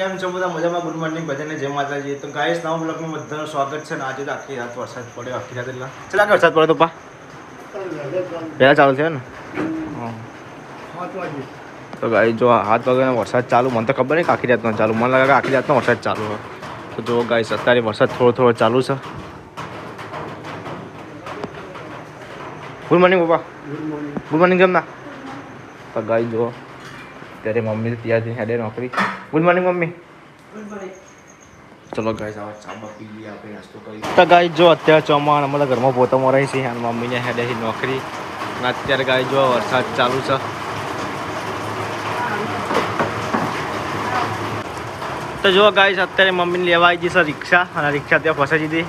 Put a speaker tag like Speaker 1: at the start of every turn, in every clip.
Speaker 1: કેમ છો? બધા મજામાં? ગુડ મોર્નિંગ બધાને. જય માતાજી. તો ગાઈસ નવા બ્લોગમાં બધાનું સ્વાગત છે ને આજે આખી રાત વરસાદ પડ્યો, આખી રાત એટલે. ચલા કે વરસાદ પડ્યો તો, પા? પહેલા ચાલુ થયો ને. તો ગાઈ જો હાથ વાગ્યાનો વરસાદ ચાલુ, મને તો ખબર નહીં કે આખી રાતનો ચાલુ. મને લાગે કે આખી રાતનો વરસાદ ચાલુ હોય. તો જો ગાઈસ અત્યારે વરસાદ થોડો થોડો ચાલુ છે. ગુડ મોર્નિંગ પપ્પા. ગુડ મોર્નિંગ કેમ ના? તો ગાઈ જો અત્યારે મમ્મી તૈયાર જઈને હેડે નોકરી. ગુડ મોર્નિંગ મમ્મી ચલો ગાઈસ આવા ચાબા પી લઈએ આપણે નાસ્તો કરી. તો ગાઈ જો અત્યારે ચોમાણ અમારા ઘરમાં પોતા મરાય છે અને મમ્મીને હેડે છે નોકરી. અને અત્યારે ગાય જો વરસાદ ચાલુ છે. તો જો ગાઈસ અત્યારે મમ્મીને લેવા આવી જશે રિક્ષા અને રિક્ષા ત્યાં ફસાઈ દીધી.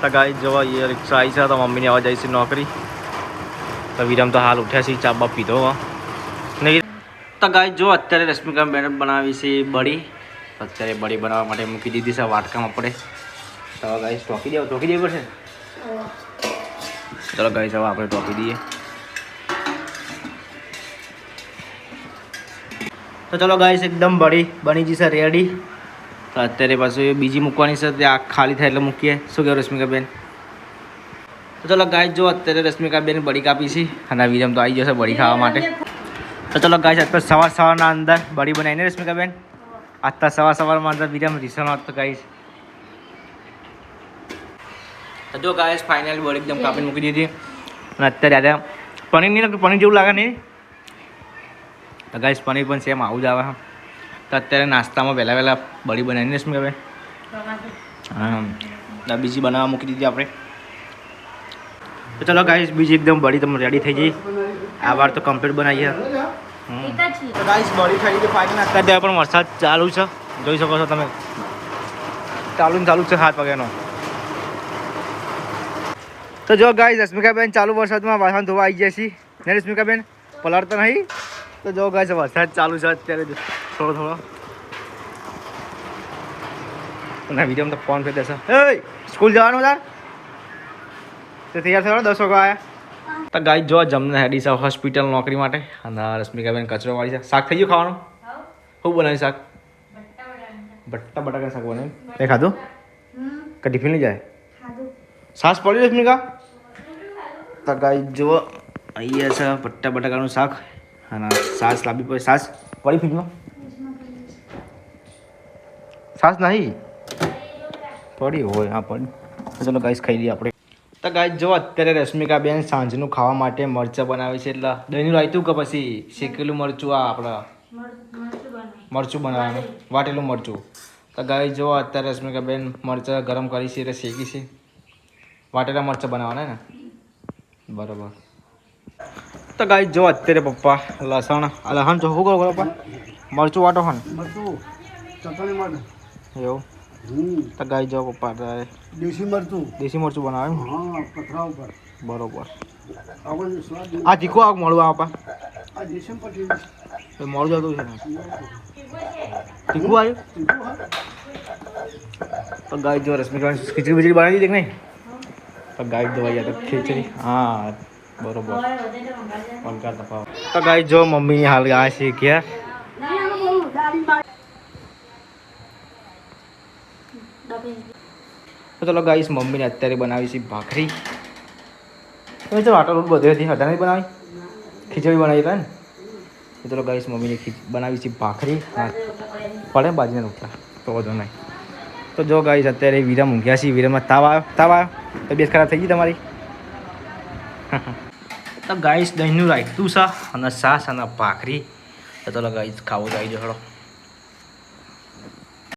Speaker 1: તો ગાય જોવા એ રિક્ષા આવી છે તો મમ્મીને આવવા જાય છે નોકરી. તો વિરમ તો હાલ ઉઠ્યા છે ચા બા પીધો તો ગાય જો અત્યારે રશ્મિકા બેન બનાવી છે બળી અત્યારે બળી બનાવવા માટે મૂકી દીધી છે, વાટકામાં પડે. તો ગાય ટોકી દેવો, ટોકી દેવી પડશે ચલો ગાય હવે આપણે ટોકી દઈએ. તો ચલો ગાઈસ એકદમ બળી બની જશે રેડી તો અત્યારે પાછું બીજી મૂકવાની છે ત્યાં ખાલી થાય એટલે મૂકીએ. શું કહેવું રશ્મિકા બેન તો ચલો ગાય જો અત્યારે રશ્મિકા બેન બળી કાપી છે, અને વિરમ તો આવી જશે બળી ખાવા માટે. તો ચલો ગાય અત્યારે સવાર સવારના અંદર બળી બનાવીને રશ્મિકાબેન? અત્યારે સવાર સવારમાં અંદર બીજા રીસણ તો ગાઈશ તો જો ગાઈસ ફાઇનલી બળી એકદમ કાપીને મૂકી દીધી. અને અત્યારે આજે પનીર નહીં પનીર જેવું લાગે નહીં. તો ગાઈસ પનીર પણ સેમ આવું જ આવે. તો અત્યારે નાસ્તામાં વહેલા વહેલા બળી બનાવીને રશ્મિકાબેન. હા બીજી બનાવવા મૂકી દીધી આપણે. તો ચલો ગાઈસ બીજી એકદમ બળી તમે રેડી થઈ જઈ આ વાર તો કમ્પ્લીટ બનાવીએ. તો ગાઈસ બળી થઈ ગઈ ફાઇનલ અત્યારે પણ વરસાદ ચાલુ છે. જોઈ શકો છો તમે. ચાલુ ને ચાલુ જ છે સાત વાગ્યાનો. તો જો ગાઈસ રશ્મિકાબેન ચાલુ વરસાદમાં વાસણ ધોવા આવી ગયા છીએ ને રશ્મિકાબેન તો નહીં. તો જો ગાઈસ વરસાદ ચાલુ છે અત્યારે જો. થોડો થોડો. ના વીડિયો તો ફોન કરી દેશે. હે સ્કૂલ જવાનું તાર તો તૈયાર થયો દસ વાગે આયા. તો ગાઈ જો જમને હેડી છે હોસ્પિટલ નોકરી માટે અને રશ્મિકાબેન કચરો વાળી છે. શાક થઈ ગયું ખાવાનું? શું બનાવ્યું શાક? બટ્ટા બટાકા શાક બનાવ્યું? તે ખાધું? કે ટિફિન લઈ જાય? સાસ પડી રશ્મિકા? તો ગાઈ જો અહીંયા છે બટ્ટા બટાકાનું શાક અને સાસ લાંબી પડે સાસ પડી ફ્રીજમાં? સાસ નહીં? પડી હોય હા પડી. ચલો ગાઈસ ખાઈ લઈએ આપણે. તો ગાય જો અત્યારે રશ્મિકા બેન સાંજનું ખાવા માટે મરચાં બનાવે છે એટલે દહીંનું રાયતું કે પછી શેકેલું મરચું આ આપણા? મરચું બનાવવાનું વાટેલું મરચું. તો ગાય જો અત્યારે રશ્મિકા બેન મરચાં ગરમ કરી છે એટલે શેકી છે. વાટેલા મરચાં બનાવવાના ને? બરાબર. તો ગાય જો અત્યારે પપ્પા લસણ આ લસણ જો શું કરો પપ્પા? મરચું વાટો હન
Speaker 2: મરચું ચટણી
Speaker 1: એવું?
Speaker 2: હમ
Speaker 1: તો ગાઈ જો પપ્પા તારે
Speaker 2: દેશી મરચું
Speaker 1: દેશી મરચું બનાવે
Speaker 2: હા પથરા ઉપર
Speaker 1: બરોબર
Speaker 2: આપણને સ્વાદ દે.
Speaker 1: આ તીખું આગ મળવા આપા
Speaker 2: આ દેશી પછી
Speaker 1: એ મોડું જતું છે ને તીખું આવ્યું
Speaker 2: તીખું હા?
Speaker 1: તો ગાય જો રશ્મિકા ખીચડી બીજડી બનાવી દીધી કે નહીં તો ગાય જો અહીંયા તો ખીચડી હા બરોબર પંકાર તફાવ તો ગાય જો મમ્મી હાલ ગયા છે ઘેર તો ચલો ગાઈસ મમ્મીને અત્યારે બનાવી છે ભાખરી. તમે ચલો આટલો રોટ બધે હતી નહીં બનાવી? ખીચડી બનાવી હતા ને? તો ચલો ગાઈસ મમ્મીને બનાવી છે ભાખરી. પડે બાજરીના રોટલા, તો વધુ નહીં. તો જો ગાઈસ અત્યારે વિરમ ઊંઘ્યા છે વીરામાં તાવ આવ્યો. તાવ આવ્યો? તબિયત ખરાબ થઈ ગઈ તમારી? તો ગાઈસ દહીંનું રાયતું સા અને સાસ અને ભાખરી. તો ચલો ગાઈસ ખાવું તો આવી જાઓ